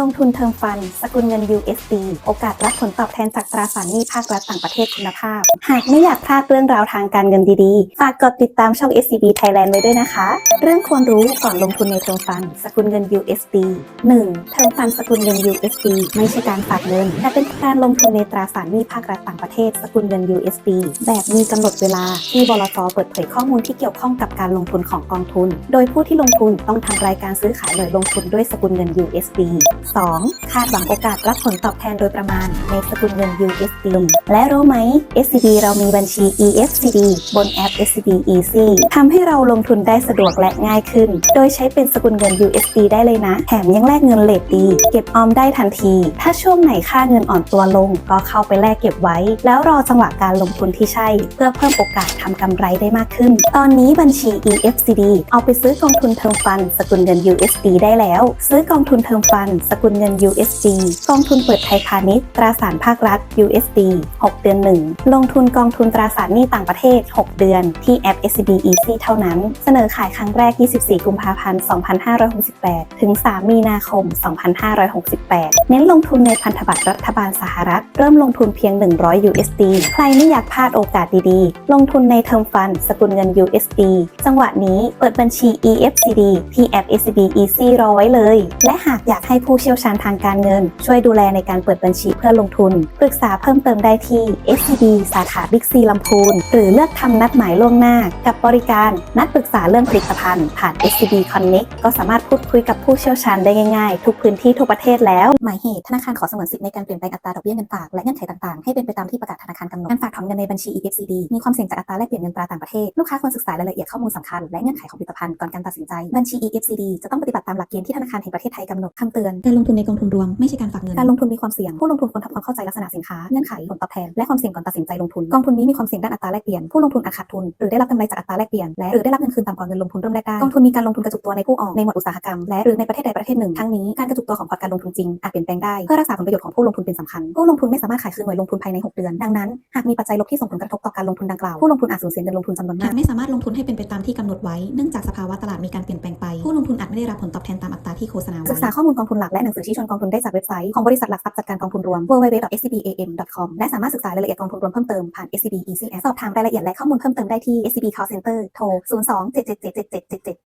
ลงทุนเทอมฟัน สกุลเงิน USD โอกาสรับผลตอบแทนจากตราสารหนี้ภาครัฐต่างประเทศคุณภาพ หากไม่อยากพลาดเรื่องราวทางการเงินดีๆ ฝากกดติดตามช่อง SCB Thailand ไว้ด้วยนะคะ เรื่องควรรู้ก่อนลงทุนในเทอมฟัน สกุลเงิน USD 1. เทอมฟันสกุลเงิน USD ไม่ใช่การฝากเงิน แต่เป็นการลงทุนในตราสารหนี้ภาครัฐต่างประเทศ สกุลเงิน USD แบบมีกำหนดเวลาที่บลจเปิดเผยข้อมูลที่เกี่ยวข้องกับการลงทุนของกองทุน โดยผู้ที่ลงทุนต้องทำรายการซื้อขายหน่วยลงทุนด้วยสกุลเงิน USD 2. คาดหวังโอกาสรับผลตอบแทนโดยประมาณในสกุลเงิน USD และรู้ไหม SCB เรามีบัญชี EFCD บนแอป SCB Easy ทำให้เราลงทุนได้สะดวกและง่ายขึ้น โดยใช้เป็นสกุลเงิน USD ได้เลยนะ แถมยังแลกเงินเลทดี เก็บออมได้ทันที ถ้าช่วงไหนค่าเงินอ่อนตัวลง ก็เข้าไปแลกเก็บไว้ แล้วรอจังหวะการลงทุนที่ใช่ เพื่อเพิ่มโอกาสทำกำไรได้มากขึ้น ตอนนี้บัญชี EFCD เอาไปซื้อกองทุนเทอมฟัน สกุลเงิน USD ได้แล้ว ซื้อกองทุนเทอมฟันสกุลเงิน USD กองทุนเปิดไทยพาณิชย์ตราสารภาครัฐ USD 6 เดือน 1 ลงทุนกองทุนตราสารหนี้ต่างประเทศ 6 เดือน ที่แอป SCB Easy เท่านั้น เสนอขายครั้งแรก 24 กุมภาพันธ์ 2568 ถึง 3 มีนาคม 2568 เน้นลงทุนในพันธบัตรรัฐบาลสหรัฐ เริ่มลงทุนเพียง 100 USD ใครไม่อยากพลาดโอกาสดีๆ ลงทุนในเทอมฟันสกุลเงิน USD จังหวะนี้เปิดบัญชี EFCD ที่แอป SCB Easy รอไว้เลย และหากอยากให้ผูู้้เชี่ยวชาญทางการเงิน ช่วยดูแลในการเปิดบัญชีเพื่อลงทุน ปรึกษาเพิ่มเติมได้ที่ SCB สาขาบิ๊กซีลำพูน หรือเลือกทำนัดหมายล่วงหน้า กับบริการนัดปรึกษาเรื่องผลิตภัณฑ์ผ่าน SCB Connect ก็สามารถพูดคุยกับผู้เชี่ยวชาญได้ง่ายๆ ทุกพื้นที่ทุกประเทศแล้ว หมายเหตุธนาคารขอสงวนสิทธิในการเปลี่ยนแปลงอัตราดอกเบี้ยเงินฝากและเงื่อนไขต่างๆ ให้เป็นไปตามที่ประกาศธนาคารกำหนดการฝากถอนเงินในบัญชี EFCD มีความเสี่ยงจากอัตราแลกเปลี่ยนเงินตราต่างประเทศลูกค้าควรศึกษารายละเอียดข้อมูลสำคัญและเงื่อนไขของผลิตภัณฑ์ก่อนการตัดสินใจบัญชี EFCD จะต้องปฏิบัติตามหลักเกณฑ์ที่ธนาคารแห่งประเทศไทยกำหนดคำเตือนการลงทุนในกองทุนรวมไม่ใช่การฝากเงิน การลงทุนมีความเสี่ยง ผู้ลงทุนควรทำความเข้าใจลักษณะสินค้า เงื่อนไข ผลตอบแทน และความเสี่ยงก่อนตัดสินใจลงทุน กองทุนนี้มีความเสี่ยงด้านอัตราแลกเปลี่ยน ผู้ลงทุนอาจขาดทุน หรือได้รับกำไรจากอัตราแลกเปลี่ยน และหรือได้รับเงินคืนต่ำกว่าเงินลงทุนเริ่มแรกได้ กองทุนมีการลงทุนกระจุกตัวในผู้ออกในหมวดอุตสาหกรรม และหรือในประเทศใดประเทศหนึ่ง ทั้งนี้การกระจุกตัวของพอร์ตการลงทุนจริงอาจเปลี่ยนแปลงได้เพื่อรักษาผลประโยชน์ของผู้ลงทุนเป็นสำคัญ ผู้ลงทุนไม่สามารถขายคืนหน่วยลงทุนภายใน 6 เดือน ดังนั้น หากมีปัจจัยลบที่ส่งผลกระทบต่อการลงทุนดังกล่าว ผู้ลงทุนอาจสูญเสียเงินลงทุนจำนวนมาหากกไม่สามารถลงทุนให้เป็นไปตามที่กำหนดไว้ เนื่องจากสภาวะตลาดมีการเปลี่ยนแปลงไป ผู้ลงทุนอาจไม่ได้รับผลตอบแทนตามอัตราที่โฆษณาศึไว้กษาข้อมูลกองทุนหลักและหนังสือชี้ชวนกองทุนได้จากเว็บไซต์ของบริษัทหลักทรัพย์จัดการกองทุนรวม www.scbam.com และสามารถศึกษารายละเอียดกองทุนรวมเพิ่มเติมผ่าน SCB ECS สอบถามรายละเอียดและข้อมูลเพิ่มเติมได้ที่ SCB Call Center โทร 02 777 7777